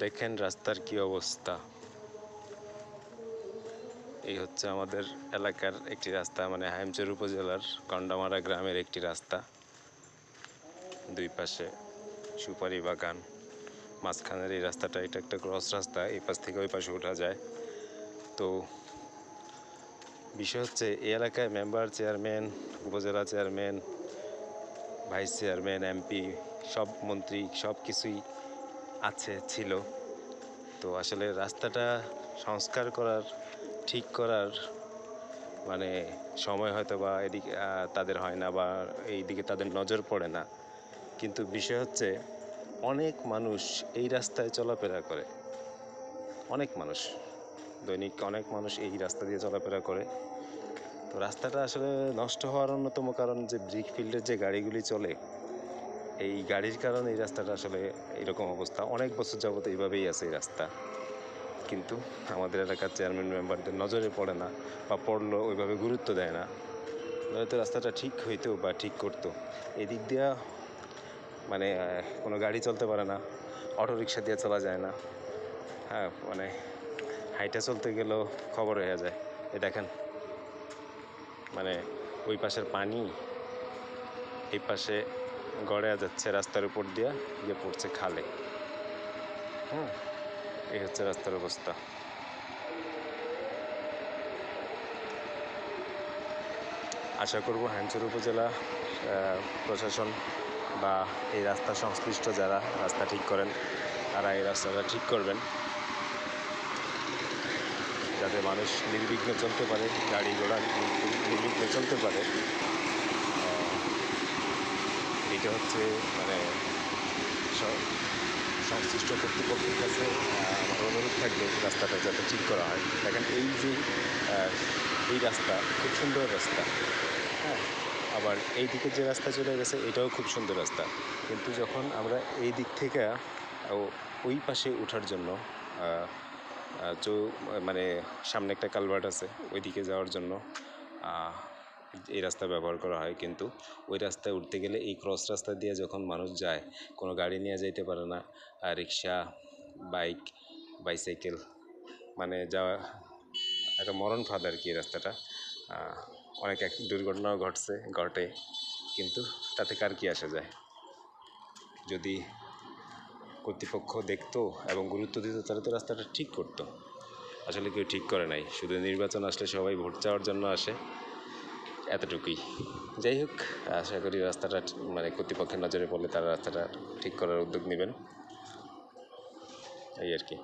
দেখেন রাস্তার কি অবস্থা। এই হচ্ছে আমাদের এলাকার একটি রাস্তা মানে হাইমচর উপজেলার কন্ডামারা গ্রামের একটি রাস্তা। দুই পাশে সুপারি বাগান, মাঝখানের এই রাস্তাটা এটা একটা ক্রস রাস্তা, এই পাশ থেকে ওই পাশে ওঠা যায়। তো বিষয় হচ্ছে, এই এলাকায় মেম্বার, চেয়ারম্যান, উপজেলা চেয়ারম্যান, ভাইস চেয়ারম্যান, এমপি, সব মন্ত্রী সব কিছুই আছে, ছিল। তো আসলে রাস্তাটা সংস্কার করার, ঠিক করার মানে সময় হয়তো বা এদিকে তাদের হয় না বা এইদিকে তাদের নজর পড়ে না। কিন্তু বিষয় হচ্ছে, অনেক মানুষ এই রাস্তায় চলাফেরা করে। অনেক মানুষ, দৈনিক অনেক মানুষ এই রাস্তা দিয়ে চলাফেরা করে। তো রাস্তাটা আসলে নষ্ট হওয়ার অন্যতম কারণ যে ব্রিক ফিল্ডের যে গাড়িগুলি চলে এই গাড়ির কারণে এই রাস্তাটা আসলে এরকম অবস্থা। অনেক বছর যাবত এইভাবেই আছে এই রাস্তা। কিন্তু আমাদের এলাকার চেয়ারম্যান মেম্বারদের নজরে পড়ে না বা পড়ল ওইভাবে গুরুত্ব দেয় না। নয়তো রাস্তাটা ঠিক হইতো বা ঠিক করতো এদিক দিয়া মানে কোনো গাড়ি চলতে পারে না অটো রিক্সা দিয়ে চলা যায় না। হ্যাঁ মানে হাইটা চলতে গেলেও খবর হয়ে যায়। এ দেখেন মানে ওই পাশের পানি, এই পাশে গড়ে যাচ্ছে রাস্তার উপর দিয়ে, গিয়ে পড়ছে খালে। হুম, এই হচ্ছে রাস্তার অবস্থা। আশা করব হ্যাঞ্চুর উপজেলা প্রশাসন বা এই রাস্তা সংশ্লিষ্ট যারা রাস্তা ঠিক করেন, তারা এই রাস্তাটা ঠিক করবেন। যাতে মানুষ নির্বিঘ্নে চলতে পারে, গাড়ি ঘোড়া নির্বিঘ্নে- চলতে পারে। এটা হচ্ছে মানে সংশ্লিষ্ট কর্তৃপক্ষের কাছে আমার অনুরোধ থাকবে রাস্তাটা যাতে ঠিক করা হয়। দেখেন এই যে এই রাস্তা খুব সুন্দর রাস্তা। হ্যাঁ আবার এই দিকে যে রাস্তা চলে গেছে, এটাও খুব সুন্দর রাস্তা। কিন্তু যখন আমরা এই দিক থেকে ওই পাশে ওঠার জন্য মানে সামনে একটা কালভার্ট আছে ওই দিকে যাওয়ার জন্য এই রাস্তা ব্যবহার করা হয় কিন্তু ওই রাস্তায় উঠতে গেলে এই ক্রস রাস্তা দিয়ে যখন মানুষ যায়, কোনো গাড়ি নিয়ে যাইতে পারে না আর রিক্সা বাইক বাইসাইকেল মানে যাওয়া, একটা মরণ ফাঁদ আর কি এই রাস্তাটা। অনেক এক দুর্ঘটনাও ঘটছে, ঘটে, কিন্তু তাতে কার কি আসা যায়? যদি কর্তৃপক্ষ দেখতো এবং গুরুত্ব দিত, তাহলে তো রাস্তাটা ঠিক করতো। আসলে কেউ ঠিক করে নাই। শুধু নির্বাচন আসলে সবাই ভোট চাওয়ার জন্য আসে। এতটুকুই। যাই হোক, আশা করি রাস্তাটা মানে কর্তৃপক্ষের নজরে পড়লে তারা রাস্তাটা ঠিক করার উদ্যোগ নেবেন। এই আর কি।